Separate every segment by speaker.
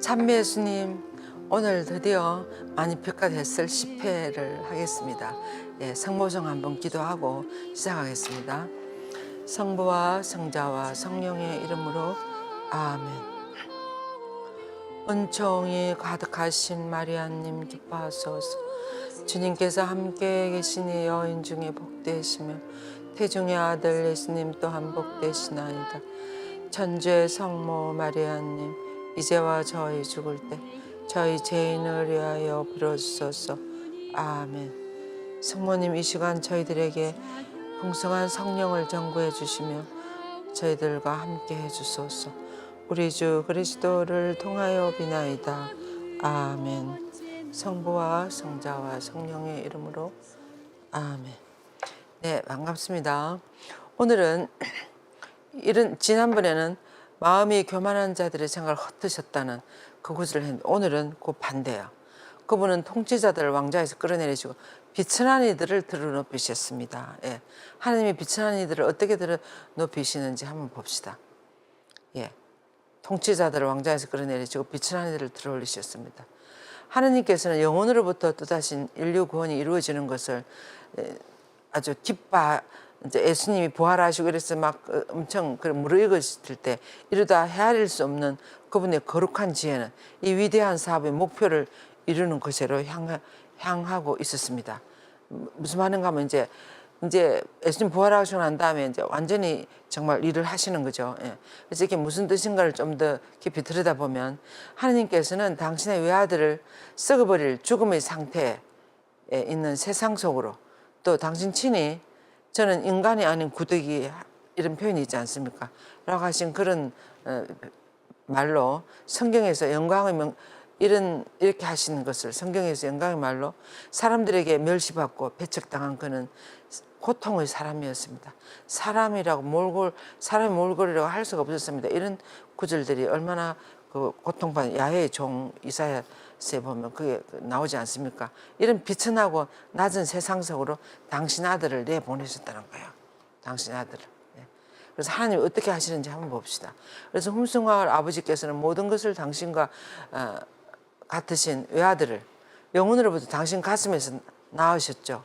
Speaker 1: 참미 예수님 오늘 드디어 만입회가 됐을 10회를 하겠습니다. 예, 성모성 한번 기도하고 시작하겠습니다. 성부와 성자와 성령의 이름으로 아멘. 은총이 가득하신 마리아님 기뻐하소서. 주님께서 함께 계시니 여인 중에 복되시며 태중의 아들 예수님 또한 복되시나이다. 천주의 성모 마리아님 이제와 저희 죽을 때 저희 죄인을 위하여 빌어주소서. 아멘. 성모님 이 시간 저희들에게 풍성한 성령을 전구해 주시며 저희들과 함께 해주소서. 우리 주 그리스도를 통하여 비나이다. 아멘. 성부와 성자와 성령의 이름으로 아멘. 네, 반갑습니다. 오늘은 이런 지난번에는 마음이 교만한 자들의 생각을 헛드셨다는 그 구절을 했는데 오늘은 그 반대야. 그분은 통치자들을 왕좌에서 끌어내리시고 비천한 이들을 들어눕히셨습니다. 예. 하나님이 비천한 이들을 어떻게 들어눕히시는지 한번 봅시다. 예. 통치자들을 왕좌에서 끌어내리시고 비천한 이들을 들어올리셨습니다. 하나님께서는 영혼으로부터 뜻하신 인류 구원이 이루어지는 것을 에, 아주 기뻐 이제 예수님이 부활하시고 이래서 막 어, 엄청 그 무르익었을 때 이루다 헤아릴 수 없는 그분의 거룩한 지혜는 이 위대한 사업의 목표를 이루는 것으로 향하, 향하고 있었습니다. 무슨 말인가 하면 이제 이제 예수님 부활하시고 난 다음에 이제 완전히 정말 일을 하시는 거죠. 예. 그래서 이게 무슨 뜻인가를 좀 더 깊이 들여다보면 하나님께서는 당신의 외아들을 썩어버릴 죽음의 상태에 있는 세상 속으로 또 당신 친히 저는 인간이 아닌 구더기 이런 표현이 있지 않습니까? 라고 하신 그런 어, 말로 성경에서 영광의 명, 이런 이렇게 하시는 것을 성경에서 영광의 말로 사람들에게 멸시받고 배척당한 그는 고통의 사람이었습니다. 사람이라고 몰골 사람이 몰골이라고 할 수가 없었습니다. 이런 구절들이 얼마나 그 고통받는 야훼의 종 이사야서 에 보면 그게 나오지 않습니까? 이런 비천하고 낮은 세상 속으로 당신 아들을 내 보내셨다는 거예요. 당신 아들을. 예. 그래서 하나님 어떻게 하시는지 한번 봅시다. 그래서 훔승왕 아버지께서는 모든 것을 당신과 어, 같으신 외아들을 영혼으로부터 당신 가슴에서 낳으셨죠.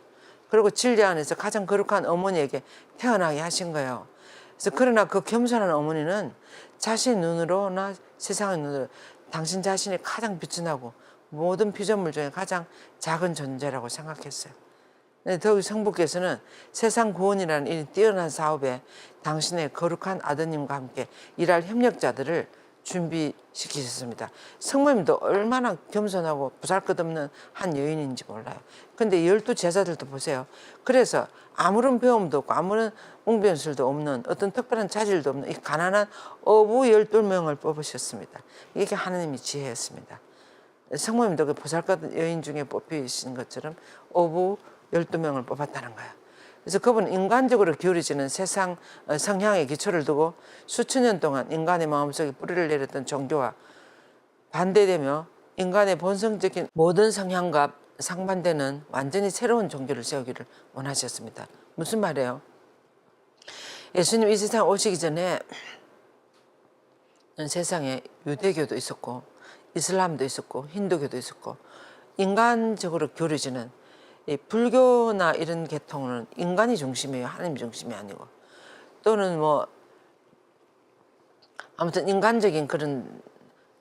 Speaker 1: 그리고 진리 안에서 가장 거룩한 어머니에게 태어나게 하신 거예요. 그래서 그러나 그 겸손한 어머니는 자신 눈으로나 세상의 눈으로 당신 자신이 가장 비천하고 모든 피조물 중에 가장 작은 존재라고 생각했어요. 더욱 성부께서는 세상 구원이라는 이 뛰어난 사업에 당신의 거룩한 아드님과 함께 일할 협력자들을 준비시키셨습니다. 성모님도 얼마나 겸손하고 부살것없는 한 여인인지 몰라요. 근데 열두 제자들도 보세요. 그래서 아무런 배움도 없고 아무런 웅변술도 없는 어떤 특별한 자질도 없는 이 가난한 어부 열두 명을 뽑으셨습니다. 이게 하나님의 지혜였습니다. 성모님도 그 보살것 여인 중에 뽑히신 것처럼 어부 열두 명을 뽑았다는 거예요. 그래서 그분은 인간적으로 기울어지는 세상 어, 성향의 기초를 두고 수천 년 동안 인간의 마음속에 뿌리를 내렸던 종교와 반대되며 인간의 본성적인 모든 성향과 상반되는 완전히 새로운 종교를 세우기를 원하셨습니다. 무슨 말이에요? 예수님 이 세상 오시기 전에 세상에 유대교도 있었고 이슬람도 있었고 힌두교도 있었고 인간적으로 이 불교나 이런 계통은 인간이 중심이에요. 하나님 중심이 아니고. 또는 뭐 아무튼 인간적인 그런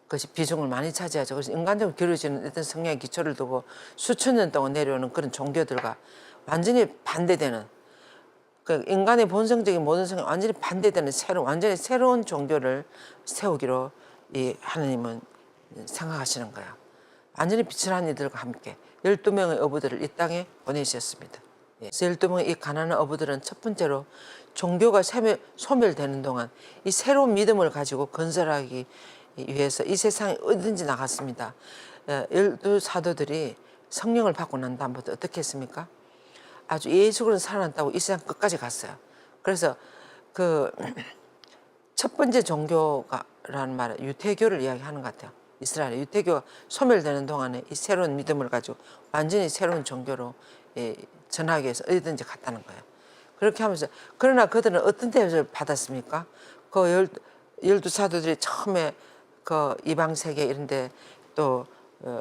Speaker 1: 것이 비중을 많이 차지하죠. 그래서 인간적으로 기울어지는 어떤 성향의 기초를 두고 수천 년 동안 내려오는 그런 종교들과 완전히 반대되는 그 인간의 본성적인 모든 성향 완전히 반대되는 새로운 완전히 새로운 종교를 세우기로 이 하나님은 생각하시는 거야. 완전히 비천한 이들과 함께 12명의 어부들을 이 땅에 보내셨습니다. 예. 12명의 이 가난한 어부들은 첫 번째로 종교가 소멸되는 동안 이 새로운 믿음을 가지고 건설하기 위해서 이 세상에 어디든지 나갔습니다. 예, 열두 사도들이 성령을 받고 난 다음부터 어떻게 했습니까? 아주 예수그로 살아났다고 이 세상 끝까지 갔어요. 그래서 그 첫 번째 종교가라는 말은 유태교를 이야기하는 것 같아요. 이스라엘 유태교가 소멸되는 동안에 이 새로운 믿음을 가지고 완전히 새로운 종교로 예, 전하기 위해서 어디든지 갔다는 거예요. 그렇게 하면서 그러나 그들은 어떤 대접을 받았습니까? 그 열, 열두 사도들이 처음에 그 이방 세계 이런데 또 어,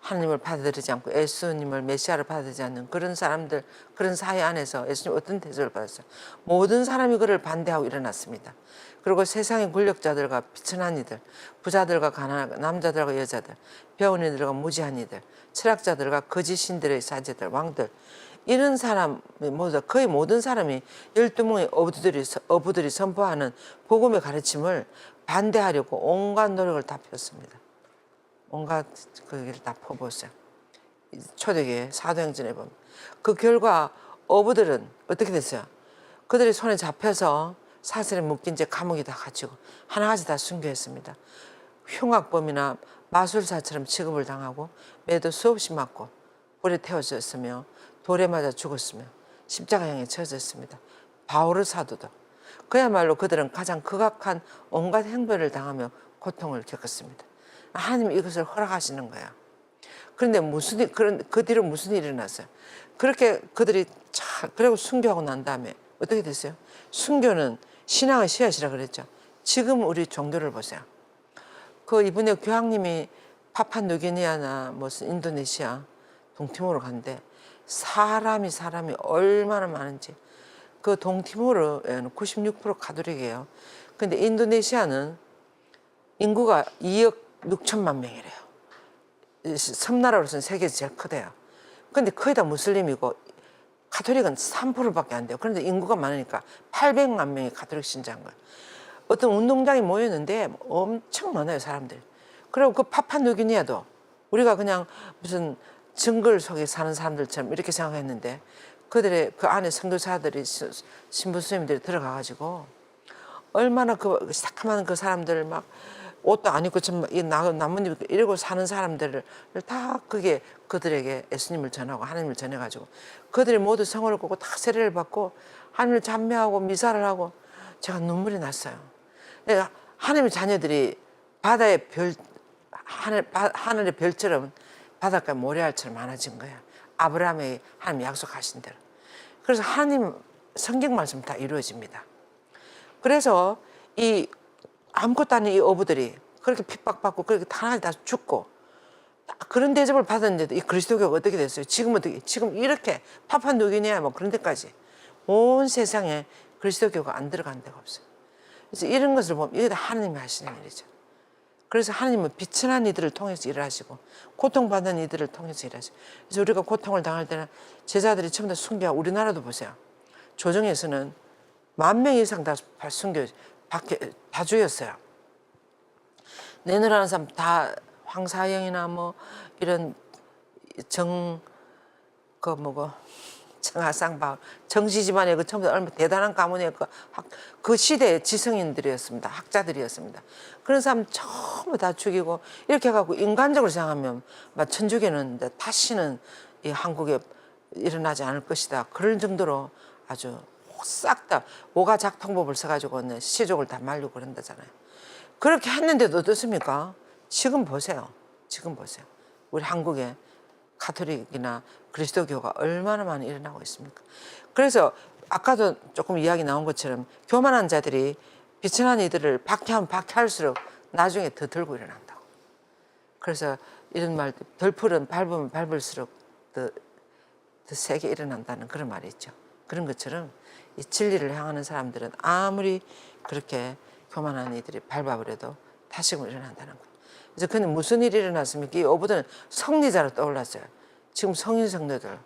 Speaker 1: 하나님을 받아들이지 않고 예수님을 메시아를 받아들이지 않는 그런 사람들 그런 사회 안에서 예수님 어떤 대접을 받았어요? 모든 사람이 그를 반대하고 일어났습니다. 그리고 세상의 권력자들과 비천한 이들, 부자들과 가난한 남자들과 여자들, 배운 이들과 무지한 이들, 철학자들과 거짓 신들의 사제들, 왕들 이런 사람이 모두 다 거의 모든 사람이 열두 명의 어부들이 어부들이 선포하는 복음의 가르침을 반대하려고 온갖 노력을 다 폈습니다. 온갖 그기를 다 퍼보세요. 초대교회 사도행전에 보면 그 결과 어부들은 어떻게 됐어요? 그들이 손에 잡혀서 사슬에 묶인 채 감옥에 다 갇히고 하나같이 다 순교했습니다. 흉악범이나 마술사처럼 취급을 당하고 매도 수없이 맞고 불에 태워졌으며 돌에 맞아 죽었으며 십자가형에 처졌습니다. 바오르 사도도 그야말로 그들은 가장 극악한 온갖 행배를 당하며 고통을 겪었습니다. 하나님이 이것을 허락하시는 거야. 그런데 무슨 일, 그런 그 뒤로 무슨 일이 일어났어요? 그렇게 그들이 잘 그리고 순교하고 난 다음에 어떻게 됐어요? 순교는 신앙의 씨앗이라 그랬죠. 지금 우리 종교를 보세요. 그 이분의 교황님이 파파누기니아나 무슨 인도네시아 동티모르 간데 사람이 사람이 얼마나 많은지 그 동티모르에는 96% 가톨릭이에요. 근데 인도네시아는 인구가 2억 6천만 명이래요. 이 섬나라로서는 세계에서 제일 크대요. 근데 거의 다 무슬림이고 가톨릭은 3%밖에 안 돼요. 그런데 인구가 많으니까 800만 명이 가톨릭 신자인 거예요. 어떤 운동장에 모였는데 엄청 많아요, 사람들. 그리고 그 파파누기니아도 우리가 그냥 무슨 정글 속에 사는 사람들처럼 이렇게 생각했는데 그들의 그 안에 선교사들이 시- 신부 스님들이 들어가가지고 얼마나 그 새카만 그 사람들을 막 옷도 안 입고 좀이 나- 나뭇잎 이러고 사는 사람들을 다 그게 그들에게 예수님을 전하고 하나님을 전해가지고 그들이 모두 성을 꾸고 다 세례를 받고 하나님을 찬미하고 미사를 하고 제가 눈물이 났어요. 내가 하나님의 자녀들이 바다의 별 하늘 바- 하늘의 별처럼 바닷가 모래알처럼 많아진 거예요. 아브라함의 하나님 약속하신 대로. 그래서 하나님 성경 말씀 다 이루어집니다. 그래서 이 아무것도 아닌 이 어부들이 그렇게 핍박받고 그렇게 하나님 다 죽고 다 그런 대접을 받았는데도 이 그리스도교가 어떻게 됐어요? 지금 어떻게 지금 이렇게 파판누기니아 뭐 그런 데까지 온 세상에 그리스도교가 안 들어간 데가 없어요. 그래서 이런 것을 보면 이게 다 하나님이 하시는 일이죠. 그래서 하나님은 비천한 이들을 통해서 일을 하시고 고통받는 이들을 통해서 일하시고 그래서 우리가 고통을 당할 때는 제자들이 전부 다 순교하고 우리나라도 보세요. 조정에서는 만 명 이상 다 순교 밖에 다 죽였어요. 내노라는 사람 다 황사영이나 뭐 이런 정 그 뭐고 정하상바 정시 집안의 그 전부 다 얼마 대단한 가문의 그, 학, 그 시대의 지성인들이었습니다. 학자들이었습니다. 그런 사람 전부 다 죽이고 이렇게 해갖고 인간적으로 생각하면 막 천주교는 다시는 이 한국에 일어나지 않을 것이다. 그럴 정도로 아주 싹 다 오가 작통법을 써가지고 시족을 다 말리고 그런다잖아요. 그렇게 했는데도 어떻습니까? 지금 보세요. 지금 보세요. 우리 한국에 카톨릭이나 그리스도교가 얼마나 많이 일어나고 있습니까? 그래서 아까도 조금 이야기 나온 것처럼 교만한 자들이 비천한 이들을 박해하면 박해할수록 나중에 더 들고 일어난다고. 그래서 이런 말, 덜풀은 밟으면 밟을수록 더, 더 세게 일어난다는 그런 말이 있죠. 그런 것처럼 이 진리를 향하는 사람들은 아무리 그렇게 교만한 이들이 밟아버려도 다시금 일어난다는 거예요. 그래서 그는 무슨 일이 일어났습니까? 이 어부들은 성리자로 떠올랐어요. 지금 성인 성도들.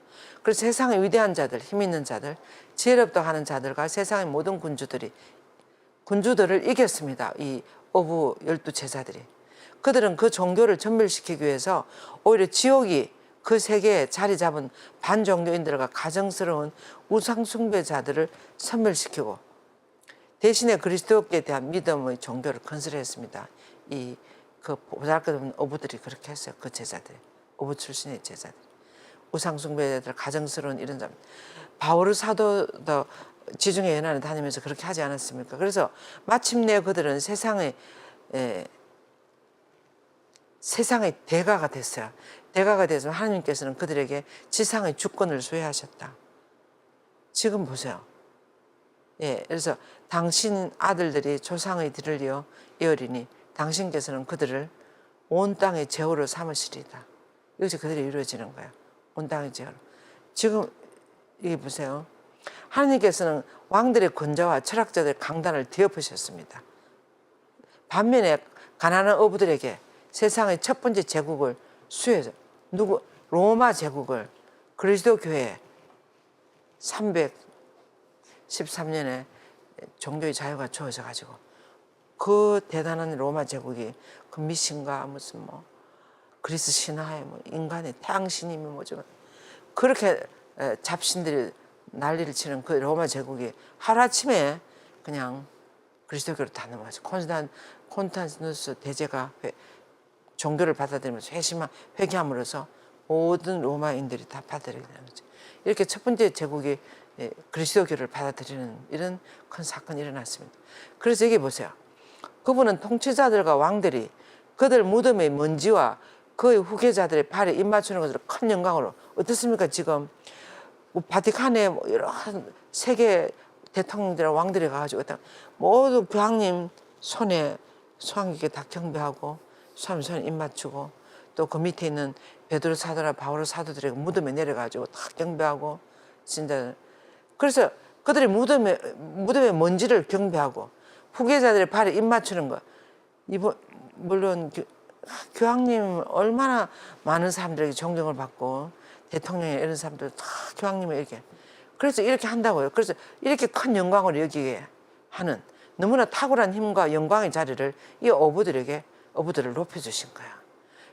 Speaker 1: 그래서 세상의 위대한 자들, 힘 있는 자들, 지혜롭다 하는 자들과 세상의 모든 군주들이 군주들을 이겼습니다. 이 어부 열두 제자들이. 그들은 그 종교를 전멸시키기 위해서 오히려 지옥이 그 세계에 자리 잡은 반종교인들과 가정스러운 우상숭배자들을 선멸시키고 대신에 그리스도께 대한 믿음의 종교를 건설했습니다. 이 그 보잘것없는 어부들이 그렇게 했어요. 그 제자들, 어부 출신의 제자들, 우상숭배자들, 가정스러운 이런 사람. 바오르 사도도 지중해 연안에 다니면서 그렇게 하지 않았습니까? 그래서 마침내 그들은 세상의 에, 세상의 대가가 됐어요. 대가가 돼서 하나님께서는 그들에게 지상의 주권을 수여하셨다. 지금 보세요. 예, 그래서 당신 아들들이 조상의 이어 이어리니 당신께서는 그들을 온 땅의 제호로 삼으시리다. 이것이 그들이 이루어지는 거예요. 온 땅의 제호로. 지금 이게 보세요. 하나님께서는 왕들의 권자와 철학자들의 강단을 뒤엎으셨습니다. 반면에 가난한 어부들에게 세상의 첫 번째 제국을 수혜자 누구 로마 제국을 그리스도 교회 313년에 종교의 자유가 주어져 가지고 그 대단한 로마 제국이 그 미신과 무슨 뭐 그리스 신화에 뭐 인간의 태양신이면 뭐죠 그렇게 에, 잡신들이 난리를 치는 그 로마 제국이 하루아침에 그냥 그리스도교로 다 넘어갔어요. 콘스탄 콘탄티누스 대제가 회- 종교를 받아들이면서 회심한 회개함으로써 모든 로마인들이 다 받아들이게 되는 거죠. 이렇게 첫 번째 제국이 예, 그리스도교를 받아들이는 이런 큰 사건이 일어났습니다. 그래서 여기 보세요. 그분은 통치자들과 왕들이 그들 무덤의 먼지와 그의 후계자들의 발에 입 맞추는 것으로 큰 영광으로 어떻습니까 지금 뭐 바티칸에 뭐 여러 세계 대통령들이랑 왕들이 가가지고 모두 교황님 손에 소환객에 다 경배하고 수함 손에 입 맞추고 또 그 밑에 있는 베드로 사도나 바오로 사도들에게 무덤에 내려가지고 다 경배하고 진짜 그래서 그들이 무덤에 무덤에 먼지를 경배하고 후계자들의 발에 입 맞추는 거 이번 물론 교- 교황님 얼마나 많은 사람들에게 존경을 받고 대통령이 이런 사람들 다 교황님을 이렇게 그래서 이렇게 한다고요. 그래서 이렇게 큰 영광을 여기게 하는 너무나 탁월한 힘과 영광의 자리를 이 어부들에게 어부들을 높여주신 거야.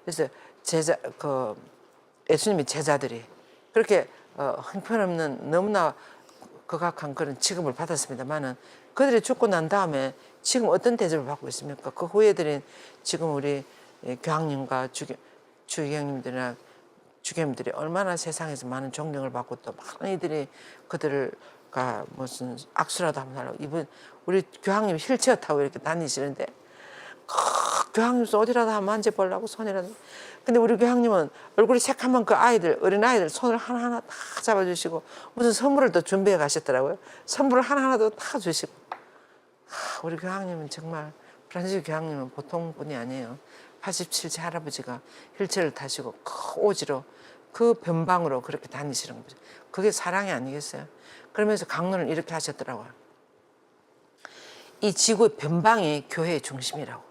Speaker 1: 그래서 제자 그 예수님의 제자들이 그렇게 어, 형편없는 너무나 극악한 그런 취급을 받았습니다만은 그들이 죽고 난 다음에 지금 어떤 대접을 받고 있습니까? 그 후예들인 지금 우리 예, 교황님과 주교, 주경님들이나 주교님들이 얼마나 세상에서 많은 존경을 받고 또 많은 이들이 그들과 무슨 악수라도 한번 하려고 이분 우리 교황님 휠체어 타고 이렇게 다니시는데 그 교황님 어디라도 한번 만져보려고 손이라도 근데 우리 교황님은 얼굴이 새카만 그 아이들 어린 아이들 손을 하나하나 다 잡아주시고 무슨 선물을 또 준비해 가셨더라고요. 선물을 하나하나도 다 주시고. 하, 우리 교황님은 정말 프란시스 교황님은 보통 분이 아니에요. 87세 할아버지가 휠체어를 타시고 그 오지로 그 변방으로 그렇게 다니시는 거죠. 그게 사랑이 아니겠어요? 그러면서 강론을 이렇게 하셨더라고요. 이 지구의 변방이 교회의 중심이라고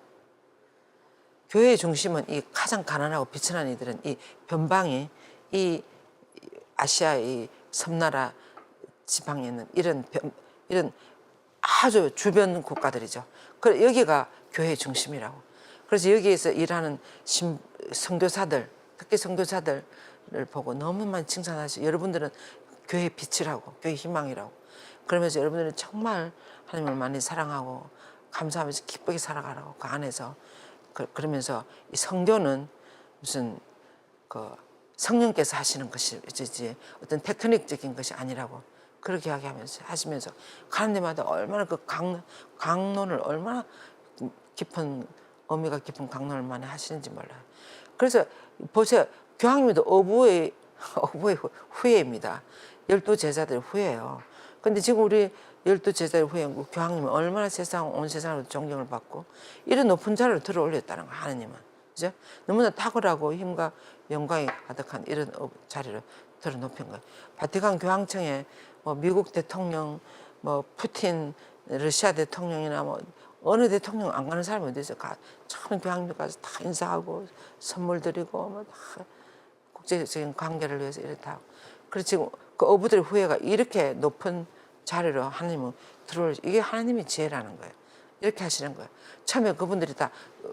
Speaker 1: 교회의 중심은 이 가장 가난하고 비천한 이들은 이 변방이 이 아시아 이 섬나라 지방에 있는 이런 변, 이런 아주 주변 국가들이죠. 그 여기가 교회의 중심이라고. 그래서 여기에서 일하는 신, 선교사들, 특히 선교사들을 보고 너무 많이 칭찬하시. 여러분들은 교회의 빛이라고, 교회 의 희망이라고. 그러면서 여러분들은 정말 하나님을 많이 사랑하고 감사하면서 기쁘게 살아가라고 그 안에서 그, 그러면서 이 성교는 무슨 그 성령께서 하시는 것이지 어떤 테크닉적인 것이 아니라고 그렇게 이야기하면서 하시면서 가는 데마다 얼마나 그 강, 강론을 얼마나 깊은 의미가 깊은 강론을 많이 하시는지 몰라요. 그래서 보세요. 교황님도 어부의 어부의 후- 후예입니다. 열두 제자들 후예예요. 근데 지금 우리 열두 제자들 후예 교황님은 얼마나 세상 온 세상으로 존경을 받고 이런 높은 자리를 들어 올렸다는 거 하나님은 그죠? 너무나 탁월하고 힘과 영광이 가득한 이런 어- 자리를 들어 높인 거예요. 바티칸 교황청에 뭐 미국 대통령, 뭐 푸틴 러시아 대통령이나 뭐 어느 대통령 안 가는 사람이 어디 있어요? 가, 처음 교황님 가서 다 인사하고 선물 드리고 뭐다 국제적인 관계를 위해서 이렇다. 지금 그 어부들의 후예가 이렇게 높은 자리로 하나님은 들어올 이게 하나님의 지혜라는 거예요. 이렇게 하시는 거예요. 처음에 그분들이 다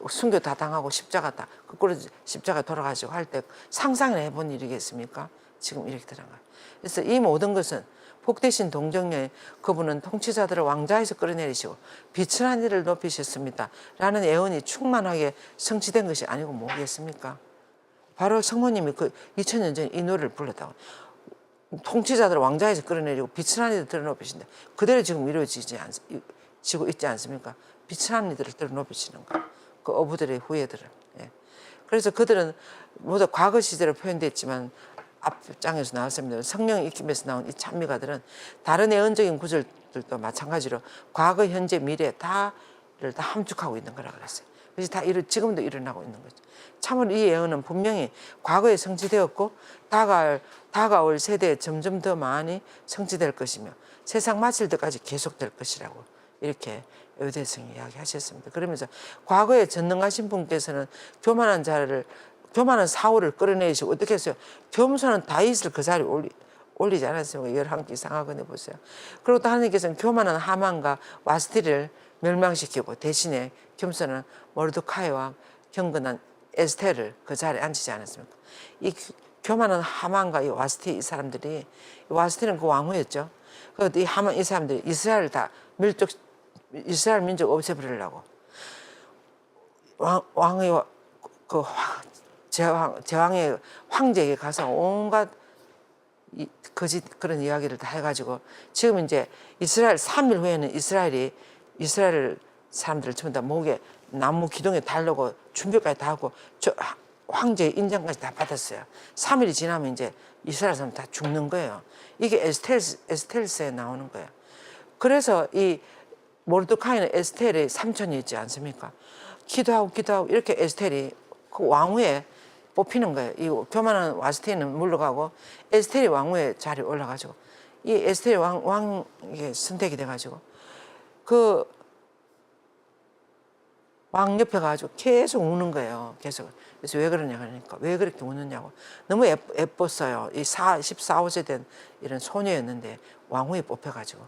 Speaker 1: 순교 다 당하고 십자가 다 거꾸로 십자가 돌아가시고 할 때 상상을 해본 일이겠습니까? 지금 이렇게 되는 거예요. 그래서 이 모든 것은 복되신 동정녀의 그분은 통치자들을 왕자에서 끌어내리시고 비천한 일을 높이셨습니다. 라는 예언이 충만하게 성취된 것이 아니고 뭐겠습니까? 바로 성모님이 그 2000년 전에 이 노래를 불렀다고. 통치자들을 왕자에서 끌어내리고 비천한 이들 들어높이신다. 그대로 지금 이루어지지 않, 지고 있지 않습니까? 비천한 이들을 들어높이시는 거. 그 어부들의 후예들을. 예. 그래서 그들은 모두 과거 시대로 표현됐지만 앞장에서 나왔습니다. 성령 익힘에서 나온 이 찬미가들은 다른 예언적인 구절들도 마찬가지로 과거, 현재, 미래 다를 다 함축하고 있는 거라 그랬어요. 그것이 다 일어, 지금도 일어나고 있는 거죠. 참으로 이 예언은 분명히 과거에 성취되었고 다가올, 다가올 세대에 점점 더 많이 성취될 것이며 세상 마칠 때까지 계속될 것이라고 이렇게 의대성이 이야기하셨습니다. 그러면서 과거에 전능하신 분께서는 교만한 자를 교만한 사울을 끌어내시고 어떻게 했어요? 겸손한 다윗을 그 자리에 올리, 올리지 않았습니까? 열한 기 상하건해 보세요. 그리고 또 하나님께서는 교만한 하만과 와스티를 멸망시키고 대신에 겸손한 모르드카이와 경건한 에스테를 그 자리에 앉히지 않았습니까? 이 교- 교만한 하만과 이 와스티 이 사람들이 이 와스티는 그 왕후였죠. 그이 하만 이 사람들이 이스라엘 다 밀족 이스라엘 민족 없애버리려고 왕, 왕의 와- 그 화- 제왕 제왕의 황제에게 가서 온갖 이, 거짓 그런 이야기를 다 해가지고 지금 이제 이스라엘 3일 후에는 이스라엘이 이스라엘 사람들을 전부 다 목에 나무 기둥에 달려고 준비까지 다 하고 저 하- 황제의 인정까지 다 받았어요. 3일이 지나면 이제 이스라엘 사람 다 죽는 거예요. 이게 에스텔스, 에스텔스에 나오는 거예요. 그래서 이 모르드카이는 에스텔의 삼촌이 있지 않습니까? 기도하고 기도하고 이렇게 에스텔이 그 왕후에 뽑히는 거예요. 이 교만한 와스티는 물러가고 에스텔이 왕후의 자리에 올라가지고 이 에스텔이 왕, 왕에 선택이 돼가지고 그 왕 옆에 가지고 계속 우는 거예요. 계속. 그래서 왜 그러냐 그러니까 왜 그렇게 우느냐고. 너무 예, 예뻤어요. 이 4, 14, 5세 된 이런 소녀였는데 왕후에 뽑혀가지고.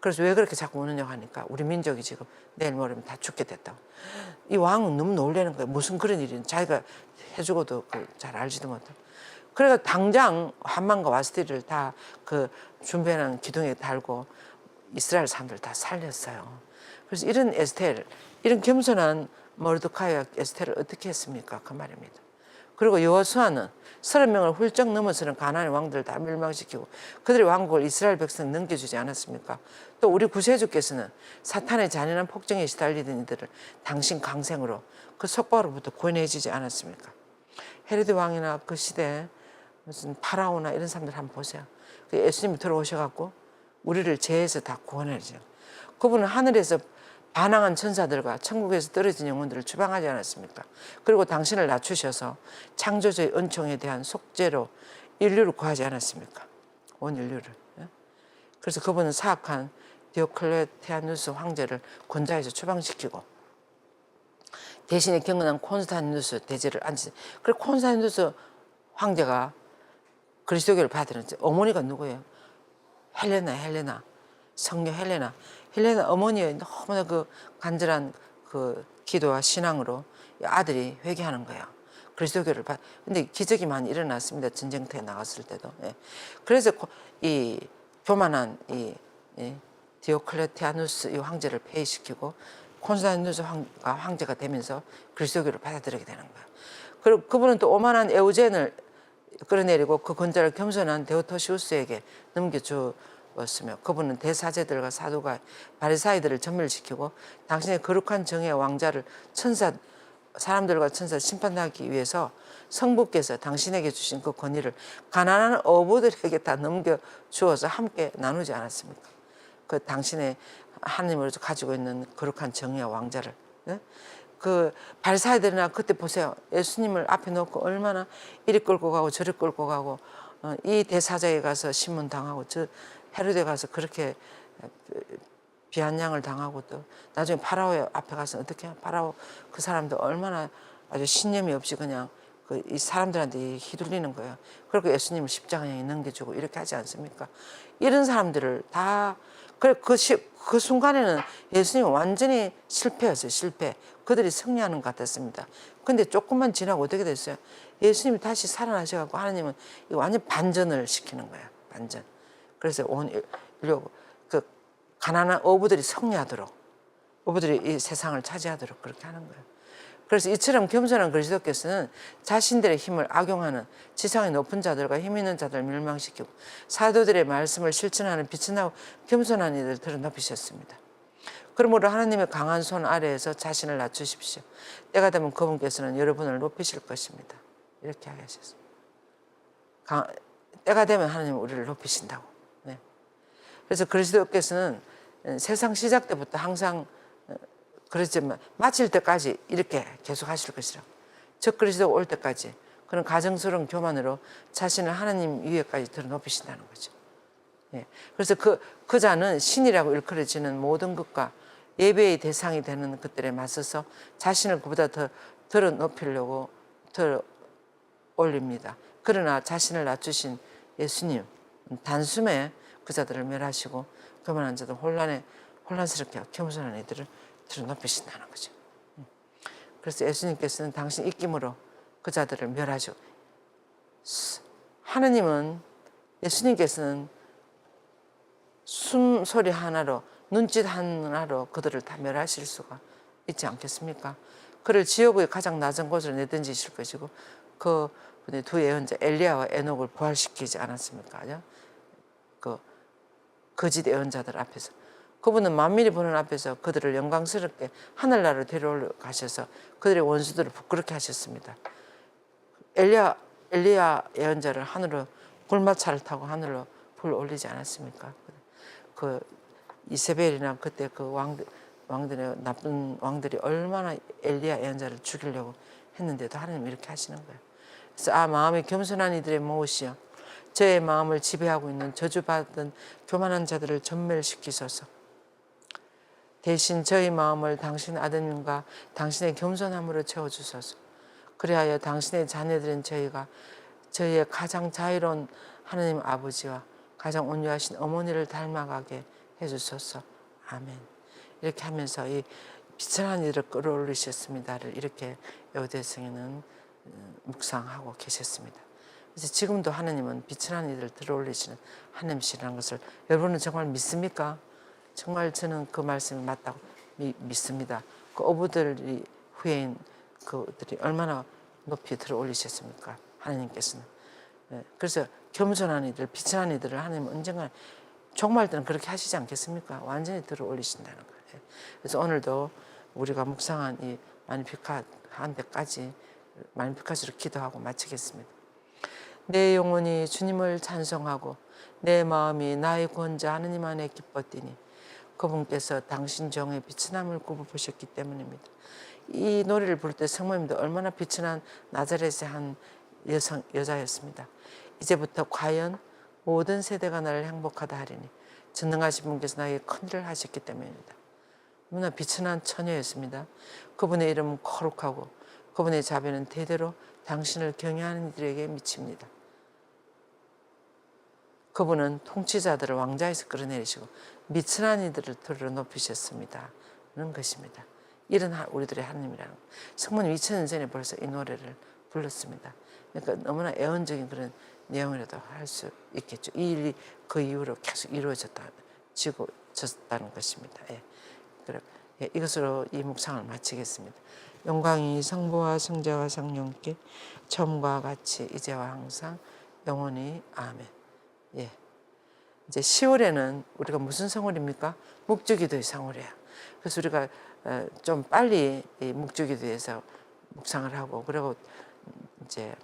Speaker 1: 그래서 왜 그렇게 자꾸 우느냐고 하니까 우리 민족이 지금 내일 모레면 다 죽게 됐다고. 이 왕은 너무 놀라는 거예요. 무슨 그런 일이 자기가 해주고도 그잘 알지도 못하고. 그래가 당장 한만과 와스티를 다 그 준비해놓은 기둥에 달고 이스라엘 사람들 다 살렸어요. 그래서 이런 에스텔, 이런 겸손한 모르드카이와 에스텔을 어떻게 했습니까? 그 말입니다. 그리고 여호수아는 서른 명을 훌쩍 넘어서는 가나안의 왕들을 다 멸망시키고 그들의 왕국을 이스라엘 백성 넘겨주지 않았습니까? 또 우리 구세주께서는 사탄의 잔인한 폭정에 시달리던 이들을 당신 강생으로 그 속박으로부터 구원해주지 않았습니까? 헤로드 왕이나 그 시대 무슨 파라오나 이런 사람들 한번 보세요. 그 예수님이 들어오셔갖고 우리를 죄에서 다 구원해줘. 그분은 하늘에서 반항한 천사들과 천국에서 떨어진 영혼들을 추방하지 않았습니까? 그리고 당신을 낮추셔서 창조주의 은총에 대한 속죄로 인류를 구하지 않았습니까? 온 인류를. 예? 그래서 그분은 사악한 디오클레티아누스 황제를 권좌에서 추방시키고 대신에 경건한 콘스탄누스 대제를 앉히세 그래 콘스탄누스 황제가 그리스도교를 받으는지 어머니가 누구예요? 헬레나 헬레나 성녀 헬레나 헬레나 어머니의 너무나 그 간절한 그 기도와 신앙으로 이 아들이 회개하는 거예요. 그리스도교를 받. 근데 기적이 많이 일어났습니다. 전쟁터에 나갔을 때도. 예. 그래서 고- 이 교만한 이, 이 디오클레티아누스 이 황제를 폐위시키고 콘스탄누스 황가 황제가 되면서 그리스도교를 받아들이게 되는 거예요. 그리고 그분은 또 오만한 에우젠을 끌어내리고 그 권자를 겸손한 데오토시우스에게 넘겨주었으며 그분은 대사제들과 사두가 바리사이들을 전멸시키고 당신의 거룩한 정의 왕자를 천사 사람들과 천사 심판하기 위해서 성부께서 당신에게 주신 그 권위를 가난한 어부들에게 다 넘겨 주어서 함께 나누지 않았습니까? 그 당신의 하나님으로서 가지고 있는 거룩한 정의와 왕자를 네? 그 발사이들이나 그때 보세요 예수님을 앞에 놓고 얼마나 이리 끌고 가고 저리 끌고 가고 어, 이 대사자에 가서 신문 당하고 저 헤로데 가서 그렇게 비아냥을 당하고 또 나중에 파라오 앞에 가서 어떻게? 파라오 그 사람도 얼마나 아주 신념이 없이 그냥 그 이 사람들한테 휘둘리는 거예요. 그리고 예수님을 십자가에 넘겨주고 이렇게 하지 않습니까? 이런 사람들을 다 그래 그, 시, 그 순간에는 예수님은 완전히 실패였어요. 실패. 그들이 승리하는 것 같았습니다. 근데 조금만 지나고 어떻게 됐어요? 예수님이 다시 살아나셔갖고 하나님은 이 완전 반전을 시키는 거예요. 반전. 그래서 온 인류 그 가난한 어부들이 승리하도록 어부들이 이 세상을 차지하도록 그렇게 하는 거예요. 그래서 이처럼 겸손한 그리스도께서는 자신들의 힘을 악용하는 지상의 높은 자들과 힘 있는 자들을 멸망시키고 사도들의 말씀을 실천하는 나고 겸손한 이들을 들어 높이셨습니다. 그러므로 하나님의 강한 손 아래에서 자신을 낮추십시오. 때가 되면 그분께서는 여러분을 높이실 것입니다. 이렇게 하셨습니다. 강- 때가 되면 하나님은 우리를 높이신다고. 네. 그래서 그리스도께서는 세상 시작 때부터 항상 그렇지만 마칠 때까지 이렇게 계속 하실 것이라. 적 그리스도 올 때까지 그런 가정스러운 교만으로 자신을 하나님 위에까지 들어 높이신다는 거죠. 예. 그래서 그, 그 자는 신이라고 일컬어지는 모든 것과 예배의 대상이 되는 것들에 맞서서 자신을 그보다 더 들어 높이려고 들어 올립니다. 그러나 자신을 낮추신 예수님 단숨에 그 자들을 멸하시고 교만한 자들 혼란에 혼란스럽게 겸손한 이들을 들어 높이신다는 거죠. 음. 그래서 예수님께서는 당신 입김으로 그 자들을 멸하시고 하느님은 예수님께서는 숨소리 하나로 눈짓 하나로 그들을 다 멸하실 수가 있지 않겠습니까? 그를 지옥의 가장 낮은 곳으로 내던지실 것이고 그 분의 두 예언자 엘리야와 에녹을 부활시키지 않았습니까? 그 거짓 예언자들 앞에서 그분은 만민이 보는 앞에서 그들을 영광스럽게 하늘나라로 데려올 가셔서 그들의 원수들을 부끄럽게 하셨습니다. 엘리야 엘리야 예언자를 하늘로 굴마차를 타고 하늘로 불 올리지 않았습니까? 그 이세벨이나 그때 그 왕들 왕들의 나쁜 왕들이 얼마나 엘리야 예언자를 죽이려고 했는데도 하나님 이렇게 하시는 거예요. 그래서 아 마음이 겸손한 이들의 무엇이여 저의 마음을 지배하고 있는 저주받은 교만한 자들을 전멸시키소서. 대신 저희 마음을 당신 아드님과 당신의 겸손함으로 채워주소서. 그리하여 당신의 자녀들인 저희가 저희의 가장 자유로운 하나님 아버지와 가장 온유하신 어머니를 닮아가게 해주소서. 아멘. 이렇게 하면서 이 비천한 이를 끌어올리셨습니다를 이렇게 여대성에는 묵상하고 계셨습니다. 그래서 지금도 하나님은 비천한 이들을 들어올리시는 하나님이시라는 것을 여러분은 정말 믿습니까? 정말 저는 그 말씀이 맞다고 미, 믿습니다. 그 어부들이 후에인 그들이 얼마나 높이 들어올리셨습니까? 하나님께서는. 예, 그래서 겸손한 이들, 비천한 이들을 하나님 언젠가 정말 때는 그렇게 하시지 않겠습니까? 완전히 들어올리신다는 거예요. 예. 그래서 오늘도 우리가 묵상한 이 마니피카 한 데까지 마니피카스로 기도하고 마치겠습니다. 내 영혼이 주님을 찬송하고 내 마음이 나의 구원자 하느님 안에 기뻤더니 그분께서 당신 정의 비천함을 굽어보셨기 때문입니다. 이 노래를 부를 때 성모님도 얼마나 비천한 나자렛의 한 여성 여자였습니다. 이제부터 과연 모든 세대가 나를 행복하다 하리니 전능하신 분께서 나에게 큰 일을 하셨기 때문입니다. 너무나 비천한 처녀였습니다. 그분의 이름은 거룩하고 그분의 자비는 대대로 당신을 경외하는 이들에게 미칩니다. 그분은 통치자들을 왕자에서 끌어내리시고 미천한 이들을 들어 높이셨습니다. 는 것입니다. 이런 우리들의 하나님이라는 거. 성모님 2000년 전에 벌써 이 노래를 불렀습니다. 그러니까 너무나 애원적인 그런 내용이라도 할 수 있겠죠. 이 일이 그 이후로 계속 이루어졌다, 지고 졌다는 것입니다. 예. 그래, 예, 이것으로 이 묵상을 마치겠습니다. 영광이 성부와 성자와 성령께 처음과 같이 이제와 항상 영원히 아멘. 예. 이제 10월에는 우리가 무슨 성월입니까? 묵주기도의 성월이에요. 그래서 우리가 어, 좀 빨리 이 묵주기도에서 묵상을 하고 그리고 이제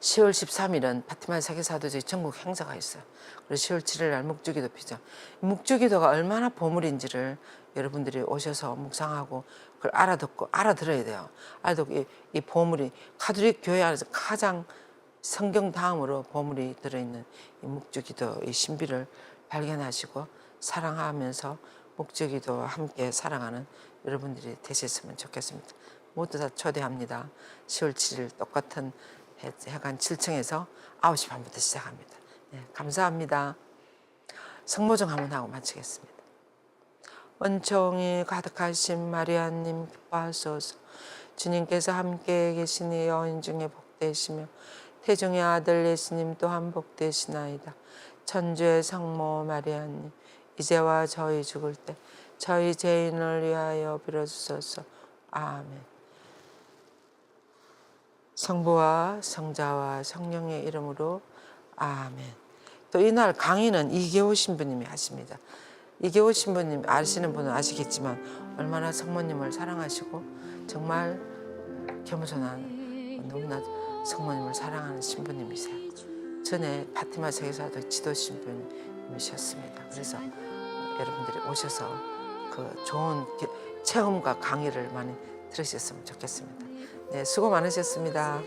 Speaker 1: 10월 13일은 파티마 세계사도제 전국 행사가 있어요. 그래서 10월 7일 날 묵주기도 피죠. 묵주기도가 얼마나 보물인지를 여러분들이 오셔서 묵상하고 그걸 알아듣고 알아들어야 돼요. 알아듣고 이, 이 보물이 카톨릭 교회 안에서 가장 성경 다음으로 보물이 들어있는 이 묵주기도의 신비를 발견하시고 사랑하면서 묵주기도와 함께 사랑하는 여러분들이 되셨으면 좋겠습니다. 모두 다 초대합니다. 10월 7일 똑같은 해관 7층에서 9시 반부터 시작합니다. 네, 감사합니다. 성모정 한번 하고 마치겠습니다. 은총이 가득하신 마리아님 기뻐하소서 주님께서 함께 계시니 여인 중에 복되시며 태중의 아들 예수님 또한 복되시나이다. 천주의 성모 마리아님 이제와 저희 죽을 때 저희 죄인을 위하여 빌어주소서. 아멘. 성부와 성자와 성령의 이름으로 아멘. 또 이날 강의는 이계호 신부님이 하십니다. 이계호 신부님 아시는 분은 아시겠지만 얼마나 성모님을 사랑하시고 정말 겸손한 너무나 성모님을 사랑하는 신부님이세요. 전에 파티마 세계사도 지도 신부님이셨습니다. 그래서 여러분들이 오셔서 그 좋은 체험과 강의를 많이 들으셨으면 좋겠습니다. 네, 수고 많으셨습니다.